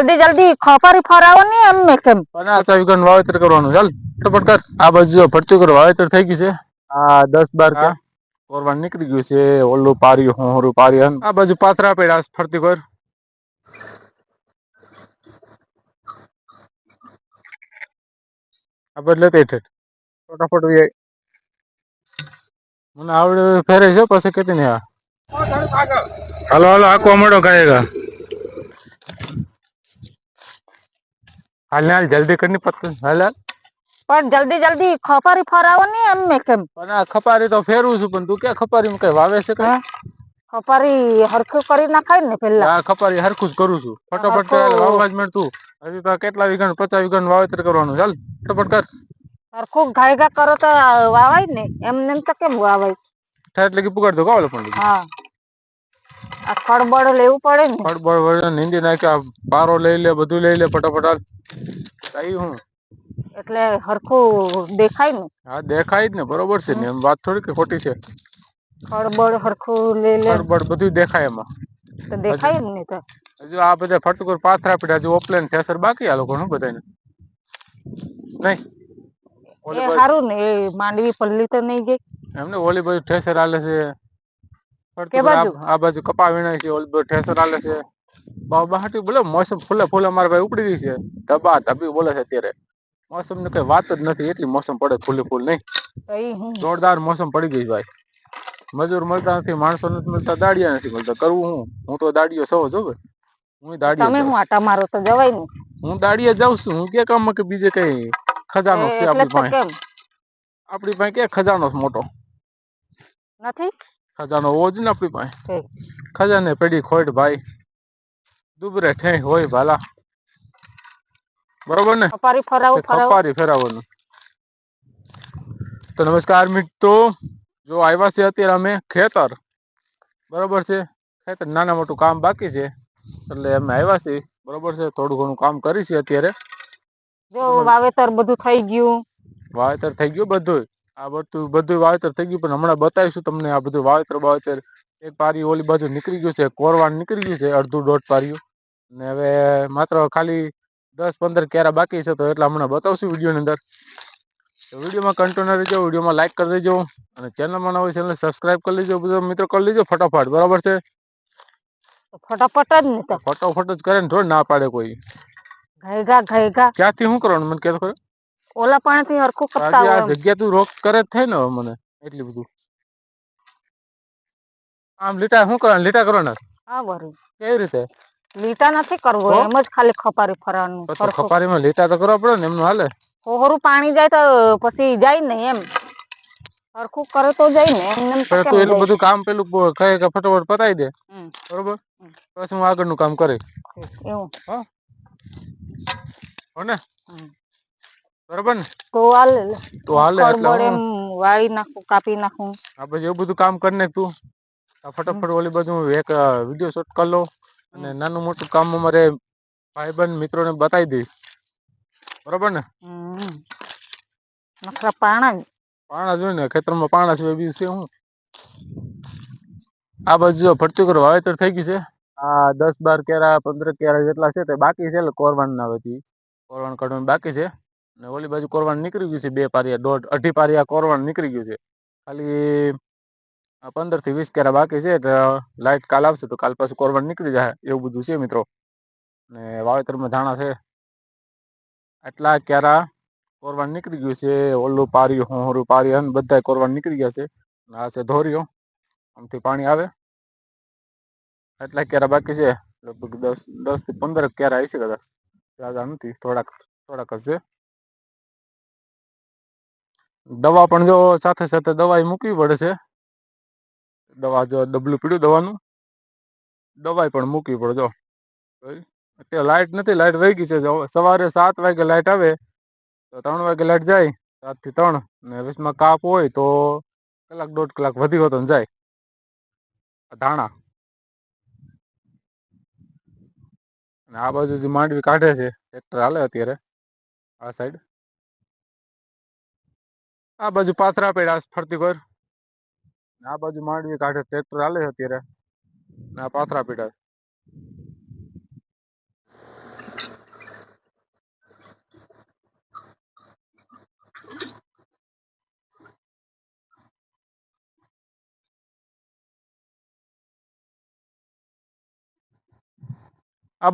જલ્દી જલ્દી ખોપરી ફરાવવાની એમ ને કેમ અને આ ચાવી ગણ વાવેતર કરવાનું ચાલ ફટાફટ કર આ બાજુ જો ફરતું કરો વાવેતર થઈ ગયું છે આ દસ બાર કે કોરવાન નીકળી ગયું છે ઓલું પાર્યું હોરું પાર્યું આ બાજુ પાથરા પડ્યા ફરતી કર આ બદલે તે ઠેઠ ફટાફટ વી મને આવડે ફેરે છે પછી કેતી ને હાલો હાલો આખો મળો ગાયેગા હાલ હાલ જલ્દી કરીને પતંગ હાલ હાલ પણ જલ્દી જલ્દી ખપારી ફરાવો ને એમ મેં કેમ પણ આ ખપારી તો ફેરવું છું પણ તું ક્યાં ખપારી કઈ વાવે છે કઈ ખપારી હરખું કરી નાખાય ને પેલા હા ખપારી હરખું જ કરું છું ફટાફટ વાવવા જ તું હજી તો કેટલા વીઘણ પચાસ વીઘણ વાવેતર કરવાનું ચાલ ફટાફટ કર હરખું ઘાયગા કરો તો વાવાય ને એમ નેમ તો કેમ વાવાય થાય એટલે કે પુગાડ દો કાવલે પણ હા આ ખડબડ લેવું પડે ને ખડબડ વડે નીંદી નાખ્યા પારો લઈ લે બધું લઈ લે ફટાફટ કઈ હું એટલે હરખું દેખાય ને હા દેખાય જ ને બરોબર છે ને એમ વાત થોડી કે ખોટી છે ખડબડ હરખું લઈ લે ખડબડ બધું દેખાય એમાં તો દેખાય ને તો હજુ આ બધા ફટકુર પાથરા પીડા હજુ ઓપલેન થેસર બાકી આ લોકોનું બધાને નહીં સારું ને એ માંડવી પલ્લી તો નહીં ગઈ એમને ઓલી બાજુ ઠેસર આલે છે આ બાજુ કપા વીણે છે ઓલ ઠેસર આલે છે બાબા હાટી બોલે મોસમ ફૂલે ફૂલે મારા ભાઈ ઉપડી રહી છે તબા તબી બોલે છે અત્યારે મોસમ ની કઈ વાત જ નથી એટલી મોસમ પડે ફૂલે ફૂલ નહીં જોરદાર મોસમ પડી ગઈ ભાઈ મજૂર મળતા નથી માણસો નથી મળતા દાડિયા નથી મળતા કરવું હું હું તો દાડિયો સૌ જો હું દાડિયા તમે હું આટા મારો તો જવાય ને હું દાડિયા જાઉં છું હું કે કામ કે બીજે કઈ ખજાનો છે આપણી પાસે આપણી પાસે કે ખજાનો મોટો નથી ખજાનો હોવો જ ને આપણી પાસે ખજાને પડી ખોટ ભાઈ દુબરે ઠેંગ હોય ભાલા બરોબર ને ખપારી ફેરાવવાનું તો નમસ્કાર મિત્રો જો આવ્યા છે અત્યારે અમે ખેતર બરોબર છે ખેતર નાના મોટું કામ બાકી છે એટલે અમે આવ્યા છીએ બરોબર છે થોડું ઘણું કામ કરી છે અત્યારે જો વાવેતર બધું થઈ ગયું વાવેતર થઈ ગયું બધું આ બધું બધું વાવેતર થઈ ગયું પણ હમણાં બતાવીશું તમને આ બધું વાવેતર વાવેતર એક પારી ઓલી બાજુ નીકળી ગયું છે કોરવાણ નીકળી ગયું છે અડધું દોઢ પારીયું ને હવે માત્ર ખાલી દસ પંદર કેરા બાકી છે તો એટલા હમણાં બતાવશું વિડીયોની અંદર વિડીયોમાં કન્ટિન્યુ રહેજો વિડીયોમાં લાઇક કરી દેજો અને ચેનલમાં નવી ચેનલ સબસ્ક્રાઇબ કરી લેજો બધા મિત્રો કરી લેજો ફટાફટ બરાબર છે ફટાફટ જ ફટાફટ જ કરે ને થોડી ના પાડે કોઈ ઘેગા ઘેગા ક્યાંથી શું કરવાનું મને કહેતો ખરું ઓલા પણ થી હરખું કપતા આ જગ્યા તું રોક કરે થાય ને મને એટલી બધું આમ લીટા શું કરવાનું લીટા કરવાના હા વરી કેવી રીતે લીટા નથી કરવો એમ જ ખાલી ખપારી ફરવાનું તો ખપારીમાં લીટા તો કરવા પડે ને એમનું હાલે હોરું પાણી જાય તો પછી જાય ને એમ સરખું કરે તો જાય ને એમ તું એટલું બધું કામ પેલું કહે કે ફટાફટ પતાવી દે બરોબર પછી હું આગળનું કામ કરી એવું હા હો ને બરોબર ને તો હાલે તો એટલે વાળી નાખું કાપી નાખું આ પછી એવું બધું કામ કરી ને તું ફટાફટ ઓલી બધું એક વિડીયો શૂટ કરી લો અને નાનું મોટું કામ અમારે ભાઈ બંધ મિત્રો ને બતાવી દઈ બરોબર ને નખરા પાણા પાણા જોઈ ને ખેતરમાં પાણા સિવાય બીજું છે હું આ બાજુ જો ફરચુકર વાવેતર થઈ ગયું છે આ દસ બાર કેરા પંદર કેરા જેટલા છે તે બાકી છે એટલે કોરવાન ના પછી કોરવાન કાઢવાનું બાકી છે નવલી બાજુ કોરવાણ નીકળી ગયું છે બે પારિયા ડોડ અઢી પારિયા કોરવાણ નીકળી ગયું છે ખાલી આ 15 થી 20 કેરા બાકી છે તો લાઈટ કાલ આવશે તો કાલ પછી કોરવાણ નીકળી જાય એવું બધું છે મિત્રો ને વાવેતર માં દાણા છે આટલા કેરા કોરવાણ નીકળી ગયું છે ઓલો પારિયો હુંરું પારિયો અને બધાય કોરવાણ નીકળી ગયું છે આ છે ધોર્યો અમથી પાણી આવે આટલા કેરા બાકી છે લગભગ 10 10 થી 15 કેરા હશે કદાચ આજનો 30 થોડા થોડા કસ દવા પણ જો સાથે સાથે દવાઈ મૂકવી પડે છે દવા જો ડબલું પીડ્યું દવાનું દવાઈ પણ મૂકવી પડે જો અત્યારે લાઇટ નથી લાઇટ વહી ગઈ છે સવારે સાત વાગે લાઇટ આવે તો ત્રણ વાગે લાઇટ જાય સાત થી ત્રણ ને વીસમાં કાપ હોય તો કલાક દોઢ કલાક વધી હોતો જાય ધાણા અને આ બાજુ જે માંડવી કાઢે છે ટ્રેક્ટર હાલે અત્યારે આ સાઈડ आजू बाजू पाथरा पेड़ फरती कर आ बाजू मांडवी का ट्रेक्टर हाल अत्य पाथरा पेड़ आ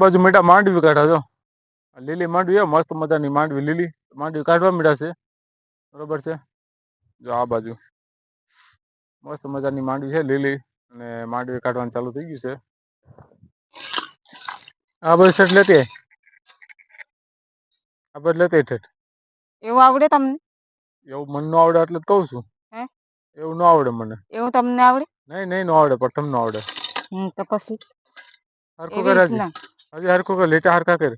बाजू मेटा मांडवी काढ़ा जो लीली मांडवी मस्त मजा मांडवी लीली मांडवी का मेटा से जो आ बाजू मस्त मजा માંડવી છે લીલી અને માંડવી કાઢવાનું ચાલુ થઈ ગયું છે આ બધું છઠ લેતી આ બધું લેતી છઠ એવું આવડે તમને એવું મન નો આવડે એટલે કહું છું હે એવું નો આવડે મને એવું તમને આવડે નહીં નહીં નો આવડે પણ તમને આવડે હમ તો પછી હરકો કરે હજી હરકો કરે લેટા હરખા કરે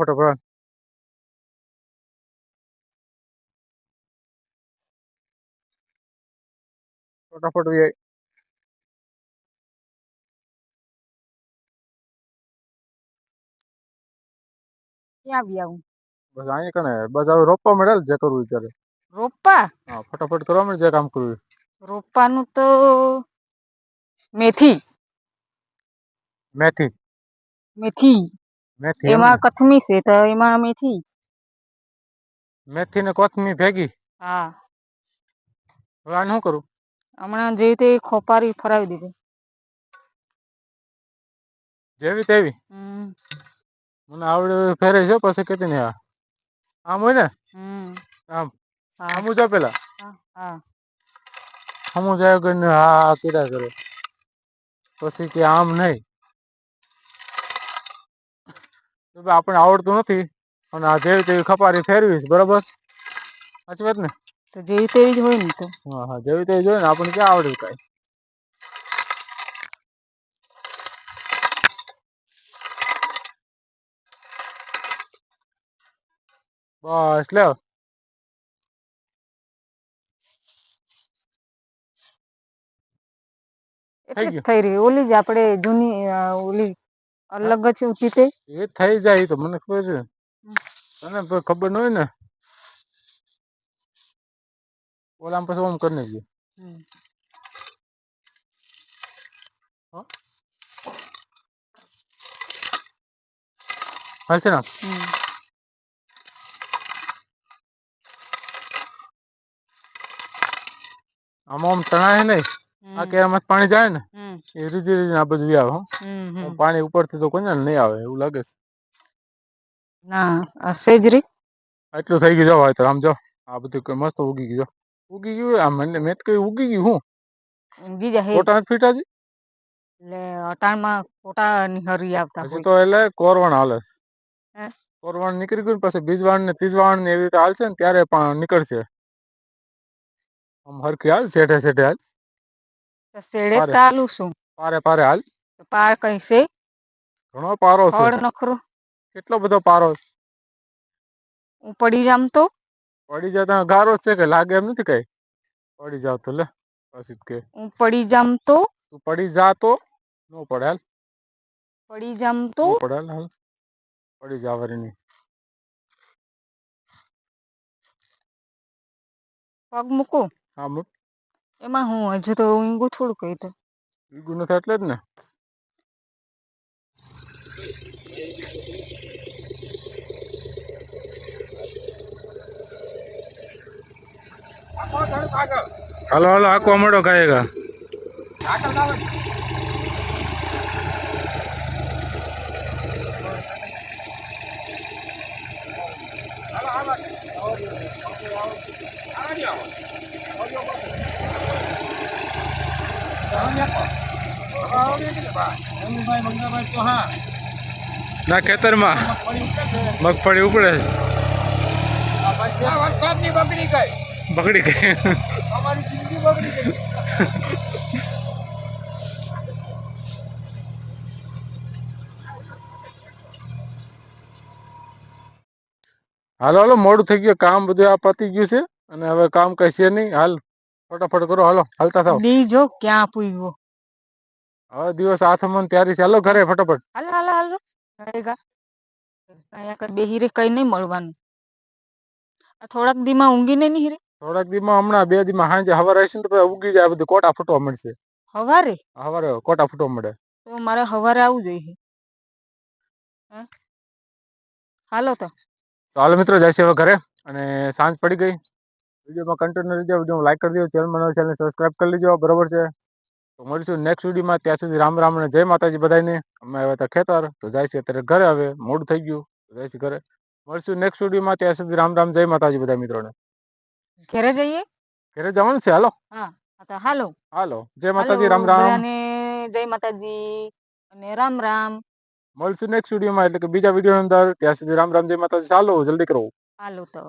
फटो फट फटाफट भी आई क्या भी आऊं बस आई कन रोपा में जे करू चले रोपा हां फटाफट करो मैं जे काम करू रोपा नु तो मेथी मेथी मेथी मेथी एमा मेथी मेथी ने कथमी भेगी हां खोपारी फराव दीबे जेवी तेवी हम मने आवड फेरे छे पसे केतने आ आम होय ने हम हम हमू जा पेला हां हां हमू जाय गन आ केडा करे पसे के आम नहीं આપણ આવડતું નથી અને આ જે રીતે ખપારી ફેરવીસ બરાબર પચવત ને તે જે રીતે જ હોય ને તો હા હા જે રીતે જ હોય ને આપણે ક્યાં આવડતું કાય બસ લે ઓલી જ આપણે જૂની ઓલી અલગ જ ઉતી તે એ થઈ જાય તો મને ખબર છે મને ખબર ન હોય ને ઓલામ પછી ઓમ કરી નાખીએ હાલ છે ને આમાં આમ તણાય નહીં આ કેરામાં પાણી જાય ને એ રીજી રીજી આ બધું આવે હો પાણી ઉપરથી તો કોઈને નહીં આવે એવું લાગે છે ના સેજરી એટલું થઈ ગયું જો હોય તો આમ જો આ બધું મસ્ત ઉગી ગયું ઉગી ગયું આમ મને મેં તો કહ્યું ઉગી ગયું હું ઉગી જાય કોટા ફીટાજી એટલે અટાણમાં કોટા ની હરી આવતા પછી તો એટલે કોરવણ હાલે કોરવણ નીકળી ગયું પછી બીજવાણ ને ત્રીજવાણ ને એવી રીતે હાલશે ને ત્યારે પણ નીકળશે આમ હરખી હાલ શેઠે શેઠે હાલ શેડે ચાલુ છું પારે પારે હાલ પાર કઈ છે ઘણો પારો ફળ છે કેટલો બધો પારો છે? હું પડી જામ તો પડી જતા ગારો છે કે લાગે એમ નથી કઈ પડી જાવ તો લે પછી કે હું પડી જામ તો તું પડી જા તો નો પડે હાલ પડી જામ તો પડે હાલ પડી જા વરી નહીં પગ મૂકું હા મૂક એમાં હું અજે તો હું નું થોડું કઈ તો નું કેટલા જ ને હાલો હાલો આ કોમોડો ખાયગા હાકલ આવો હા આવો આવો આવો આવો ઓ ન્યા બાઈ બંડાભાઈ તો હા ના ખેતરમાં મગફળી ઉગડે આ બાજુ વરસાદની બકરી ગઈ બકરી ગઈ અમારી જીંદી બકરી ગઈ હાલલો મોડું થઈ ગયું કામ બધું આ પાટી ગયું છે અને હવે કામ કશે નઈ હાલ ફટાફટ કરો હાલો હાલતા થા બી જો ક્યાં પૂયવો આ દિવસ આથમન તૈયારી છે હાલો ઘરે ફટાફટ હાલો હાલો હાલો ઘરે કા નયા કે બે हीरे કઈ ન મળવાનું થોડક દીમાં ઉંગી ને ની हीरे થોડક દીમાં હમણા બે દીમાં હાંજે હવર આય છે તો કઈ ઉગી જાય તો કોટા ફોટો મળશે હવરે હવરે કોટા ફોટો મળે તો મારા હવર આવું જોઈએ હા હાલો તો તો હાલો મિત્રો જશે ઘરે અને સાંજ પડી ગઈ વિડીયોમાં કન્ટિન્યુ રહેજો વિડીયો લાઇક કરી દો ચેનલ મને ચેનલ સબસ્ક્રાઈબ કરી લેજો બરોબર છે તો મળીશું નેક્સ્ટ વિડીયોમાં ત્યાં સુધી રામ રામ અને જય માતાજી બધાને અમે આવ્યા હતા ખેતર તો જાય છે અત્યારે ઘરે હવે મોડું થઈ ગયું જાય છે ઘરે મળીશું નેક્સ્ટ વિડીયોમાં ત્યાં સુધી રામ રામ જય માતાજી બધા મિત્રોને ઘરે જઈએ ઘરે જવાનું છે હાલો હા હાલો હાલો જય માતાજી રામ રામ જય માતાજી અને રામ રામ મળશું નેક્સ્ટ વિડીયોમાં એટલે કે બીજા વિડીયો અંદર ત્યાં સુધી રામ રામ જય માતાજી ચાલો જલ્દી કરો હાલો તો